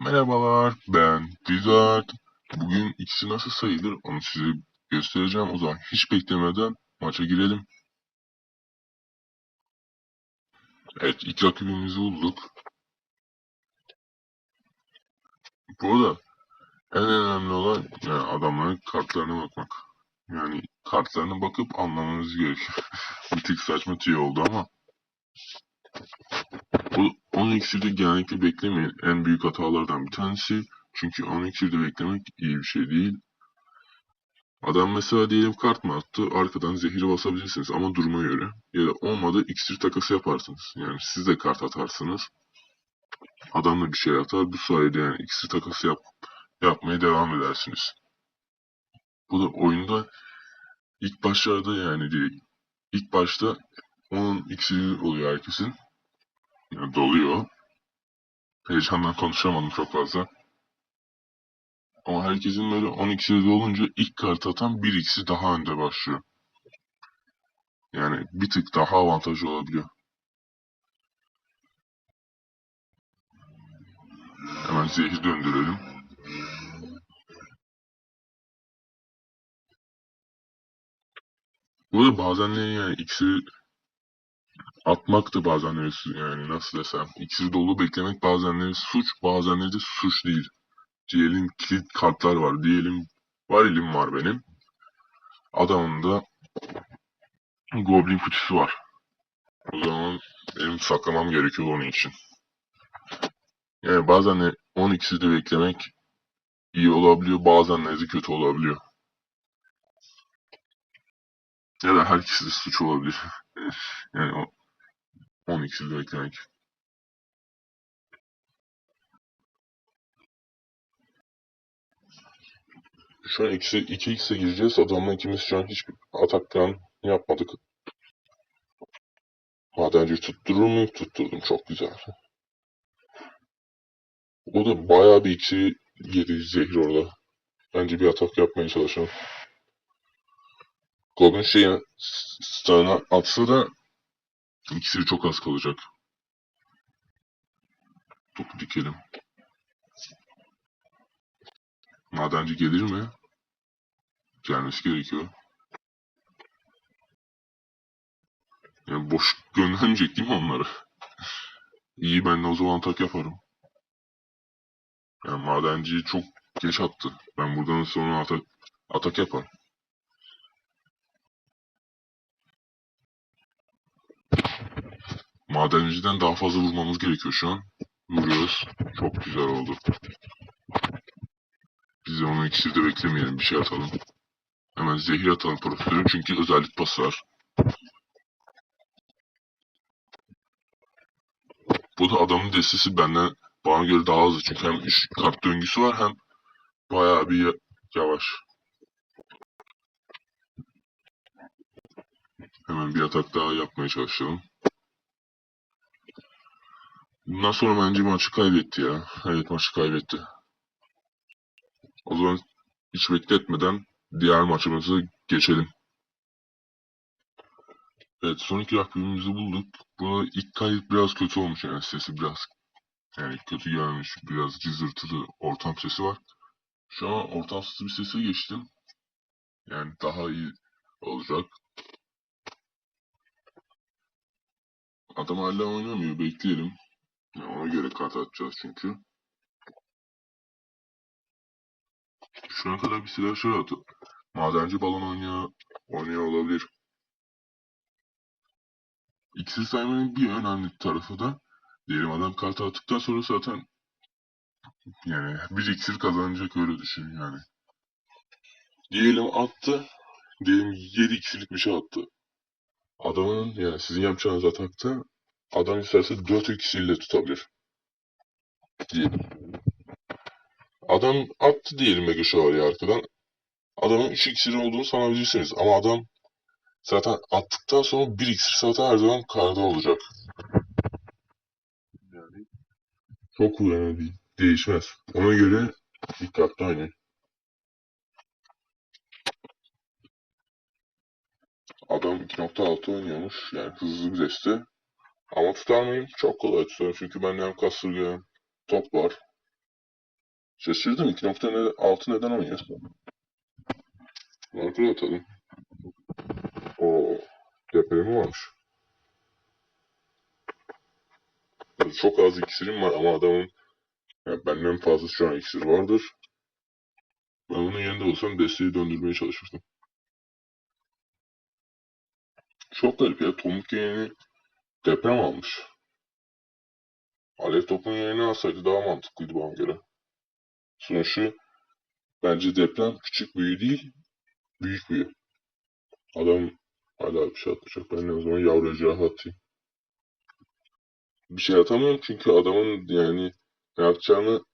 Merhabalar, ben Wizard. Bugün ikisi nasıl sayılır onu size göstereceğim. O zaman hiç beklemeden maça girelim. Evet, ilk rakibimizi bulduk. Bu arada en önemli olan yani adamların kartlarına bakmak. Yani kartlarına bakıp anlamanız gerekiyor. Bir tık saçma tüy oldu ama. Bu 10 iksirde genellikle beklemeyin. En büyük hatalardan bir tanesi. Çünkü 10 iksirde beklemek iyi bir şey değil. Adam mesela diyelim kart mı attı, arkadan zehiri basabilirsiniz ama duruma göre. Ya da olmadı iksir takası yaparsınız. Yani siz de kart atarsınız. Adam da bir şey atar, bu sayede yani iksir takası yap, yapmaya devam edersiniz. Bu da oyunda ilk başlarda yani direkt ilk başta onun iksiri oluyor herkesin. Doluyor. Heyecandan konuşamadım çok fazla. Ama herkesin böyle 10 iksiri dolunca ilk kart atan 1 iksir daha önde başlıyor. Yani bir tık daha avantajlı olabiliyor. Hemen zehir döndürelim. Bu da bazenleri yani iksiri atmak da bazenleri yani nasıl desem iksiri dolu beklemek bazenleri suç bazenleri de suç değil. Diyelim kilit kartlar var. Diyelim varilim var benim. Adamın da goblin fıçısı var. O zaman benim saklamam gerekiyor onun için. Yani bazen de 10 ikisi de beklemek iyi olabiliyor. Bazen de kötü olabiliyor. Ya da her ikisi suç olabilir. yani o 10 ikisi de beklemek. Şu an ikisi, 2x'e gireceğiz. Adamla ikimiz şu an hiçbir atak plan yapmadık. Madenci tutturur muyum? Tutturdum. Çok güzel. O da bayağı bir ikisi yedi zehir orada. Bence bir atak yapmaya çalışalım. Goblin şeyi stun'a atsa da iksiri çok az kalacak. Topu dikelim. Madenci gelir mi? Gelmesi gerekiyor. Yani boş göndermeyecek değil mi onları? İyi ben de o zaman atak yaparım. Yani madenciyi çok geç attı. Ben buradan sonra atak, atak yaparım. Madenciden daha fazla vurmamız gerekiyor şu an. Vuruyoruz. Çok güzel oldu. Biz de onu ikisi de beklemeyelim. Bir şey atalım. Hemen zehir atalım profesörü çünkü özellik basar. Bu da adamın destesi benden bana göre daha hızlı çünkü hem 3 kart döngüsü var hem bayağı bir ya- yavaş. Hemen bir atak daha yapmaya çalışalım. Bundan sonra bence maçı kaybetti ya. Evet maçı kaybetti. O zaman hiç bekletmeden diğer maçımıza geçelim. Evet son iki rakibimizi bulduk. Bu ilk kayıt biraz kötü olmuş yani sesi biraz yani kötü gelmiş. Biraz cızırtılı ortam sesi var. Şu an ortamsız bir sese geçtim. Yani daha iyi olacak. Adam hala oynamıyor. Bekleyelim. Yani ona göre kart atacağız çünkü. Şu ana kadar bir silah şöyle atıp madenci balon oynuyor, oynuyor olabilir. İksir saymanın bir önemli tarafı da diyelim adam kartı attıktan sonra zaten yani bir iksir kazanacak öyle düşün yani. Diyelim attı. Diyelim 7 iksirlik bir şey attı. Adamın yani sizin yapacağınız atakta adam isterse 4 iksirle tutabilir. Diyelim. Adam attı diyelim Mega Şövalye arkadan. Adamın 3 iksiri olduğunu sanabilirsiniz. Ama adam zaten attıktan sonra 1 iksir zaten her zaman karda olacak. Yani çok önemli. Değişmez. Ona göre dikkatli oynayın. Adam 2.6 oynuyormuş. Yani hızlı bir deste. Ama tutar mıyım? Çok kolay tutarım. Çünkü bende hem kasırga top var. Şaşırdım 2.6 neden oynuyor? Markuru atalım. O depremi varmış. Çok az iksirim var ama adamın yani benden fazla şu an iksir vardır. Ben onun yerinde olsam desteği döndürmeye çalışırdım. Çok garip ya. Tomuk yeğeni deprem almış. Alev topun yeğeni alsaydı daha mantıklıydı bana göre. Sonuçta bence deprem küçük büyü değil, büyük büyü. Adam hala bir şey atacak. Ben o zaman yavrucağı atayım. Bir şey atamıyorum çünkü adamın yani ne yapacağını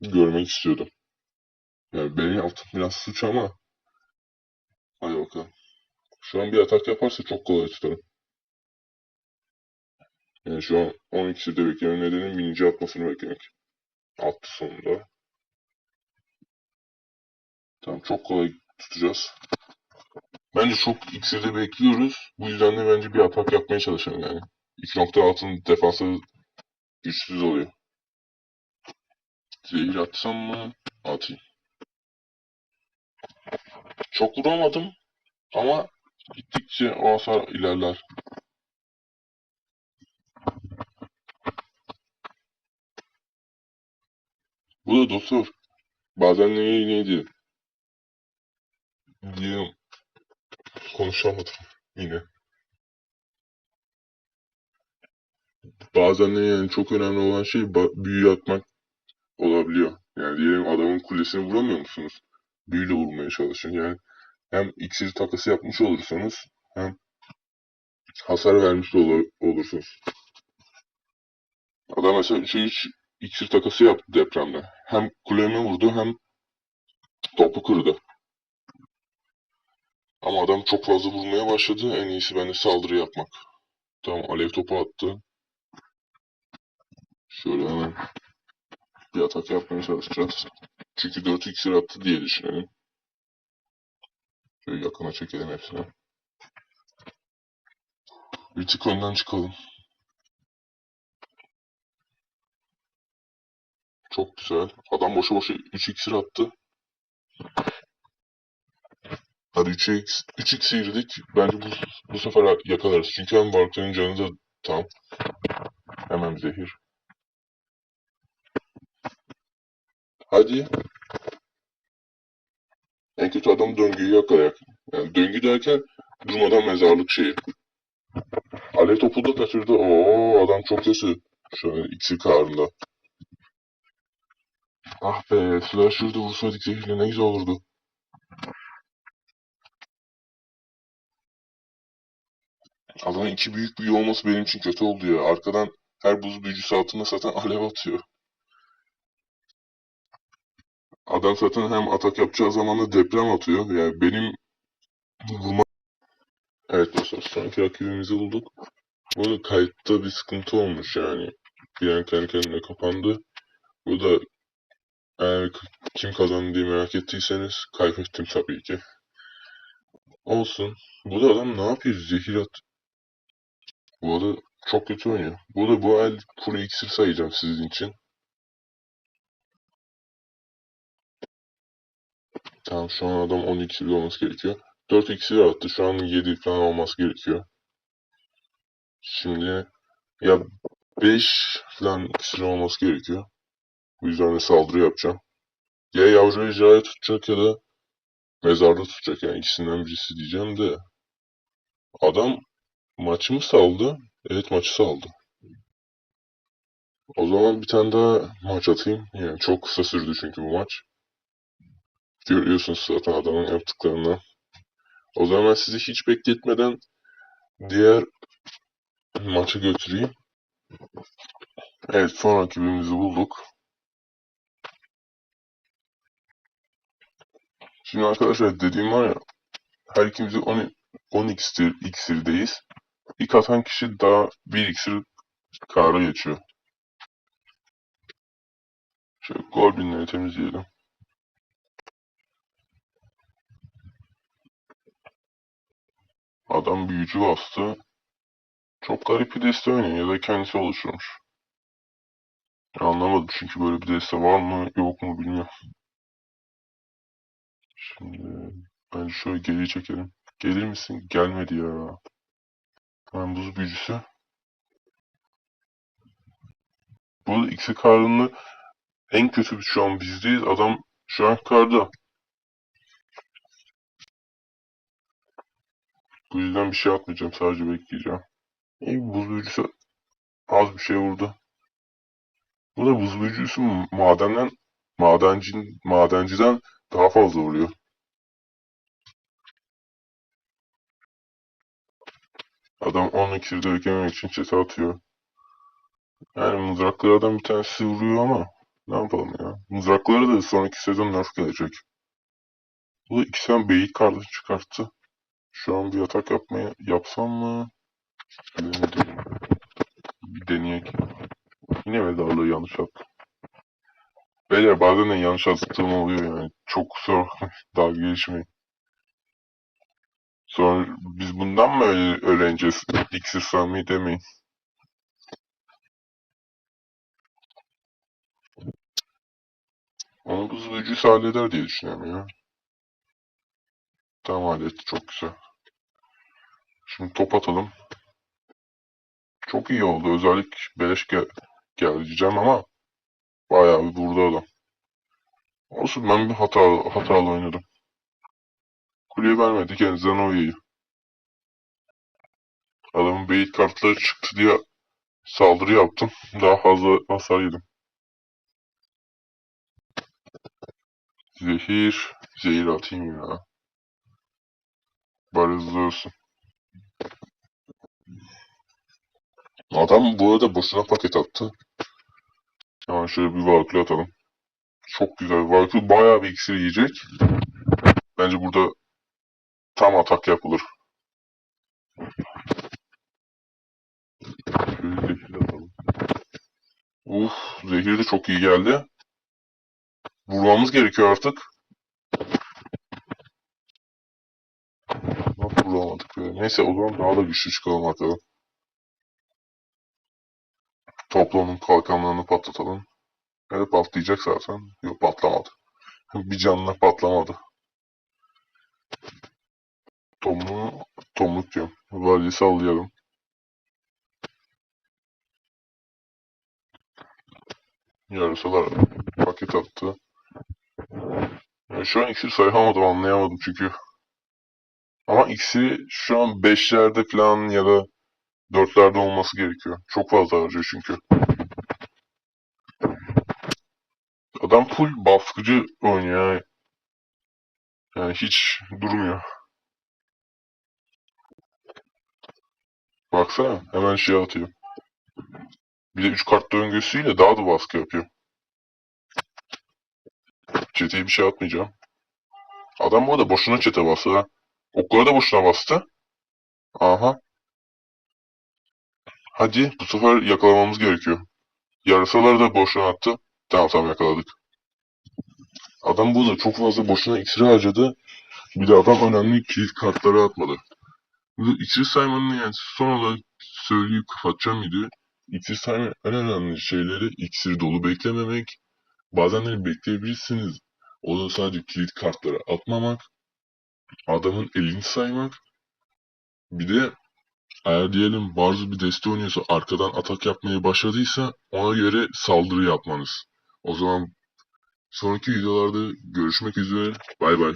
görmek istiyordum. Yani benim yaptığım biraz suç ama hadi bakalım. Şu an bir atak yaparsa çok kolay tutarım. Yani şu an 12 de beklemenin nedeni birinci atmasını beklemek. Attı sonunda. Tamam çok kolay tutacağız. Bence çok iksirde bekliyoruz. Bu yüzden de bence bir atak yapmaya çalışalım yani. 2.6'nın defansı güçsüz oluyor. Zehir atsam mı? Atayım. Çok vuramadım ama gittikçe o hasar ilerler. Bu da doktor. Bazen neye neydi? Diyelim. Konuşamadım yine. Bazen de yani çok önemli olan şey büyü atmak olabiliyor. Yani diyelim adamın kulesini vuramıyor musunuz? Büyüyle vurmaya çalışın. Yani hem iksir takası yapmış olursanız hem hasar vermiş de olur- olursunuz. Adam mesela 3'e 3 iksir takası yaptı depremde. Hem kulemi vurdu hem topu kırdı. Ama adam çok fazla vurmaya başladı. En iyisi bence saldırı yapmak. Tamam alev topu attı. Şöyle hemen bir atak yapmaya çalışacağız. Çünkü 4 iksir attı diye düşünelim. Şöyle yakına çekelim hepsini. Bir tık önden çıkalım. Çok güzel. Adam boşa boşa 3 iksir attı. Hadi 3'e x, 3 iksir girdik. Bence bu, bu sefer yakalarız. Çünkü hem Barklay'ın canı da tam. Hemen zehir. Hadi. En kötü adam döngüyü yakalayak. Yani döngü derken durmadan mezarlık şeyi. Alev topu da kaçırdı. Oo adam çok kötü. Şu an iksir karında. Ah be Slasher'da vursaydık zehirle ne güzel olurdu. Adamın iki büyük büyü olması benim için kötü oldu ya. Arkadan her buz büyücüsü altında zaten alev atıyor. Adam zaten hem atak yapacağı zaman da deprem atıyor. Yani benim vurma... Evet dostlar sonraki rakibimizi bulduk. Bu da kayıtta bir sıkıntı olmuş yani. Bir an kendi kendine kapandı. Bu da eğer kim kazandı diye merak ettiyseniz kaybettim tabii ki. Olsun. Bu da adam ne yapıyor? Zehir at. Bu arada çok kötü oynuyor. Bu da bu el kuru iksir sayacağım sizin için. Tamam şu an adam 10 iksirli olması gerekiyor. 4 iksir attı. Şu an 7 falan olması gerekiyor. Şimdi ya 5 falan iksir olması gerekiyor. Bu yüzden de saldırı yapacağım. Ya yavru ejderhayı tutacak ya da mezarda tutacak. Yani ikisinden birisi diyeceğim de. Adam maçı mı saldı? Evet maçı saldı. O zaman bir tane daha maç atayım. Yani çok kısa sürdü çünkü bu maç. Görüyorsunuz zaten adamın yaptıklarını. O zaman ben sizi hiç bekletmeden diğer maça götüreyim. Evet son rakibimizi bulduk. Şimdi arkadaşlar dediğim var ya her ikimiz 10, 10 iksir, iksirdeyiz. İlk atan kişi daha bir iksir kâra geçiyor. Şöyle Goblин'leri temizleyelim. Adam büyücü bastı. Çok garip bir deste oynuyor ya da kendisi oluşturmuş. Anlamadım çünkü böyle bir deste var mı yok mu bilmiyorum. Şimdi ben şöyle geriye çekelim. Gelir misin? Gelmedi ya. Hemen buz büyücüsü. Bu arada X'e karnını en kötü şu an bizdeyiz. Adam şu an karda. Bu yüzden bir şey atmayacağım. Sadece bekleyeceğim. İyi buz büyücüsü az bir şey vurdu. Bu da buz büyücüsü madenden madenci, madenciden daha fazla vuruyor. Adam 10 iksirde beklememek için çete atıyor. Yani mızraklardan bir tanesi vuruyor ama ne yapalım ya. Mızrakları da sonraki sezon nerf gelecek. Bu da iki tane beyit kartı çıkarttı. Şu an bir atak yapmaya yapsam mı? Denedim. Bir deneyek. Yine vedalığı yanlış attım. Beyler bazen de yanlış attığım oluyor yani. Çok zor. Dalga geçmeyin. Sonra biz bundan mı öğreneceğiz? İksir sanmayı demeyin. Onu buz büyücüsü halleder diye düşünüyorum ya. Tamam halletti. Çok güzel. Şimdi top atalım. Çok iyi oldu. Özellik beleş gel geldi ama bayağı bir vurdu adam. Olsun ben bir hata hatalı oynadım. Kuleye vermedi kendisinden Zanoya'yı. Adamın beyit kartları çıktı diye saldırı yaptım. Daha fazla hasar yedim. Zehir. Zehir atayım ya. Bari hızlı olsun. Adam bu arada boşuna paket attı. Hemen şöyle bir Valkyrie atalım. Çok güzel. Valkyrie bayağı bir iksir yiyecek. Bence burada tam atak yapılır. Şöyle. Uf, zehir de çok iyi geldi. Vurmamız gerekiyor artık. Nasıl vuramadık böyle? Neyse o zaman daha da güçlü çıkalım bakalım. Toplanın kalkanlarını patlatalım. Evet patlayacak zaten. Yok patlamadı. Bir canına patlamadı. Tomu, tomluk diyorum. Valyi sallayalım. Yarısalar paket attı. Yani şu an iksir sayamadım anlayamadım çünkü. Ama iksiri şu an 5'lerde falan ya da 4'lerde olması gerekiyor. Çok fazla harcıyor çünkü. Adam full baskıcı oynuyor. Yani hiç durmuyor. Baksana hemen şey atıyor. Bir de 3 kart döngüsüyle daha da baskı yapıyor. Çeteye bir şey atmayacağım. Adam bu arada boşuna çete bastı ha. Okları da boşuna bastı. Aha. Hadi bu sefer yakalamamız gerekiyor. Yarısaları da boşuna attı. Tamam tamam yakaladık. Adam burada çok fazla boşuna iksir harcadı. Bir de adam önemli kilit kartları atmadı. Bu iksir saymanın yani son olarak söyleyip kapatacağım videoyu. İksir sayma en önemli şeyleri iksir dolu beklememek. Bazenleri bekleyebilirsiniz. O da sadece kilit kartları atmamak. Adamın elini saymak. Bir de eğer diyelim bazı bir deste oynuyorsa arkadan atak yapmaya başladıysa ona göre saldırı yapmanız. O zaman sonraki videolarda görüşmek üzere. Bay bay.